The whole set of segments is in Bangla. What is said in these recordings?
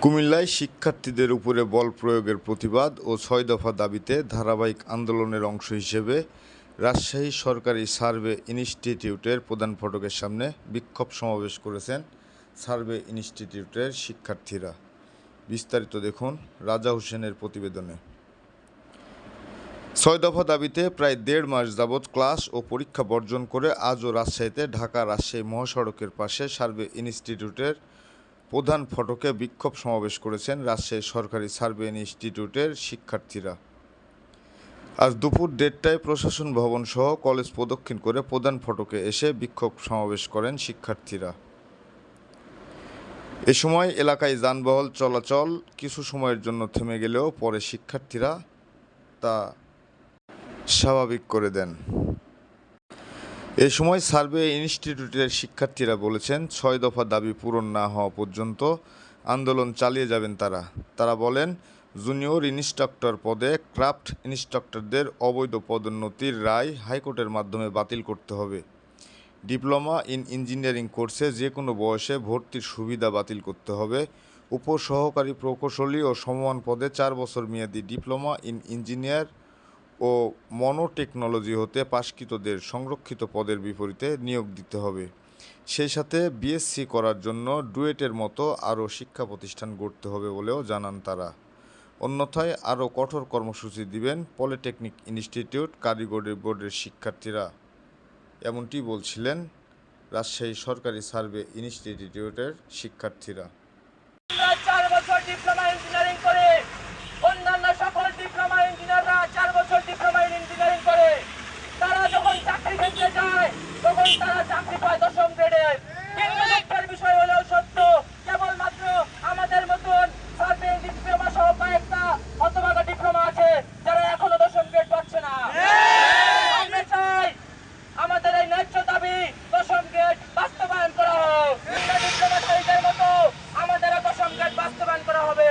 কুমিল্লায় শিক্ষার্থীদের উপরে বল প্রয়োগের প্রতিবাদ ও ছয় দফা দাবিতে ধারাবাহিক আন্দোলনের অংশ হিসেবে রাজশাহী সরকারি সার্ভে ইনস্টিটিউটের প্রধান ফটকের সামনে বিক্ষোভ সমাবেশ করেছেন সার্ভে ইনস্টিটিউটের শিক্ষার্থীরা। বিস্তারিত দেখুন রাজা হোসেনের প্রতিবেদনে। ছয় দফা দাবিতে প্রায় দেড় মাস যাবৎ ক্লাস ও পরীক্ষা বর্জন করে আজও রাজশাহীতে ঢাকা রাজশাহী মহাসড়কের পাশে সার্ভে ইনস্টিটিউটের প্রধান ফটকে বিক্ষোভ সমাবেশ করেছেন রাজশাহী সরকারি সার্ভে ইনস্টিটিউটের শিক্ষার্থীরা। আজ দুপুর দেড়টায় প্রশাসন ভবন সহ কলেজ প্রদক্ষিণ করে প্রধান ফটকে এসে বিক্ষোভ সমাবেশ করেন শিক্ষার্থীরা। এ সময় এলাকায় যানবাহন চলাচল কিছু সময়ের জন্য থেমে গেলেও পরে শিক্ষার্থীরা তা স্বাভাবিক করে দেন। এ সময় সার্ভে ইনস্টিটিউটের শিক্ষার্থীরা বলেছেন, ছয় দফা দাবি পূরণ না হওয়া পর্যন্ত আন্দোলন চালিয়ে যাবেন তারা। তারা বলেন, জুনিয়র ইনস্ট্রাক্টর পদে ক্রাফট ইনস্ট্রাক্টরদের অবৈধ পদোন্নতির রায় হাইকোর্টের মাধ্যমে বাতিল করতে হবে। ডিপ্লোমা ইন ইঞ্জিনিয়ারিং কোর্সে যে কোনো বয়সে ভর্তির সুবিধা বাতিল করতে হবে। উপসহকারী প্রকৌশলী ও সমমান পদে চার বছর মেয়াদী ডিপ্লোমা ইন ইঞ্জিনিয়ার ও মনোটেকনোলজি হতে পাশকৃতদের সংরক্ষিত পদের বিপরীতে নিয়োগ দিতে হবে। সেই সাথে বিএসসি করার জন্য ডুয়েটের মতো আরও শিক্ষা প্রতিষ্ঠান গড়তে হবে বলেও জানান তারা। অন্যথায় আরও কঠোর কর্মসূচি দিবেন পলিটেকনিক ইনস্টিটিউট কারিগরি বোর্ডের শিক্ষার্থীরা। এমনটি বলছিলেন রাজশাহী সরকারি সার্ভে ইনস্টিটিউটের শিক্ষার্থীরা আমরা চার বছর ডিপ্লোমা ইঞ্জিনিয়ারিং করে অন্যান্য সকল ডিপ্লোমা ইঞ্জিনিয়াররা চার বছর ডিপ্লোমা ইঞ্জিনিয়ারিং করে তারা যখন চাকরি ক্ষেত্রে যায় তখন তারা চাকরি পায় দশম গ্রেডের কিন্তু দুঃখের বিষয় হলেও সত্য কেবলমাত্র আমাদের মতন সার্ভে ডিপ্লোমা সহ কয়েকটা হতভাগা ডিপ্লোমা আছে যারা এখনও দশম গ্রেড পাচ্ছে না আমরা চাই আমাদের এই ন্যায্য দাবি দশম গ্রেড বাস্তবায়ন করা হোক ডিপ্লোমাধারীদের মতো আমাদের দশম গ্রেড বাস্তবায়ন করা হবে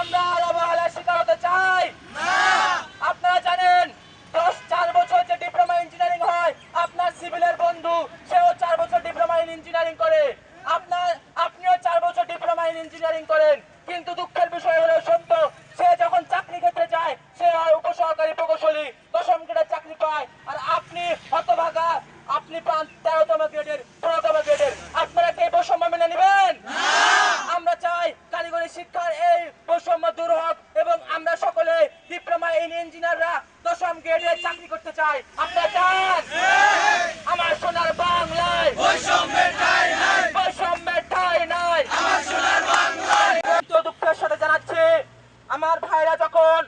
আমরা আর অবহেলার শিকার হতে চাই আপনারা জানেন দশ চার বছর যে ডিপ্লোমা ইঞ্জিনিয়ারিং হয় আপনার সিভিলের বন্ধু সেও চার বছর ডিপ্লোমা ইন ইঞ্জিনিয়ারিং করে। আপনার, আপনিও চার বছর ডিপ্লোমা ইন ইঞ্জিনিয়ারিং করেন। কিন্তু দুঃখের বিষয় হলো, সত্য, সে যখন চাকরি ক্ষেত্রে যায়, সে হয় উপসহকারী প্রকৌশলী। দশম গ্রেডের চাকরি পায়। আর আপনি হতভাগা, আপনি পান তেরোতম গ্রেডের ষোলোতম গ্রেডের আপনারা কি এই বৈষম্য মেনে নেবেন আমরা চাই কারিগরি শিক্ষার এই বৈষম্য দূর হোক এবং আমরা সকলে ডিপ্লোমা ইন ইঞ্জিনিয়াররা দশম গ্রেডে চাকরি করতে চাই আপনারা চান আমার সোনার বাংলায় বৈষম্যের ঠাঁই নাই বৈষম্যের ঠাঁই নাই আমার সোনার বাংলায় দুঃখের সাথে জানাচ্ছি আমার ভাইরা যখন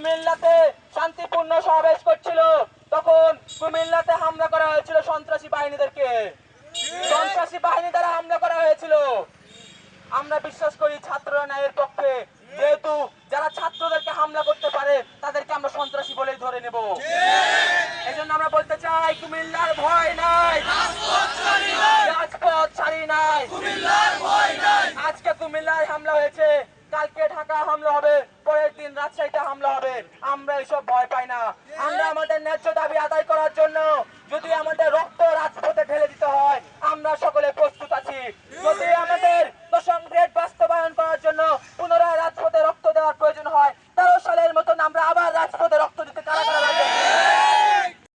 কুমিল্লাতে শান্তিপূর্ণ সমাবেশ করছিল। তখন কুমিল্লাতে হামলা করা হয়েছিল সন্ত্রাসী বাহিনীদেরকে। সন্ত্রাসী বাহিনী দ্বারা হামলা করা হয়েছিল। আমরা বিশ্বাস করি ছাত্র ন্যায়ের পক্ষে যেহেতু যারা ছাত্রদেরকে হামলা করতে পারে তাদেরকে আমরা সন্ত্রাসী বলেই ধরে নেব। এই জন্য আমরা বলতে চাই কুমিল্লার ভয় নাই। রাজপথ ছাড়ি নাই। আজকে কুমিল্লায় হামলা হয়েছে কালকে ঢাকা হামলা হবে। পরের দিন রাজশাহীতে হামলা হবে। আমরা এসব ভয় পাই না। আমরা আমাদের ন্যায্য দাবি আদায় করার জন্য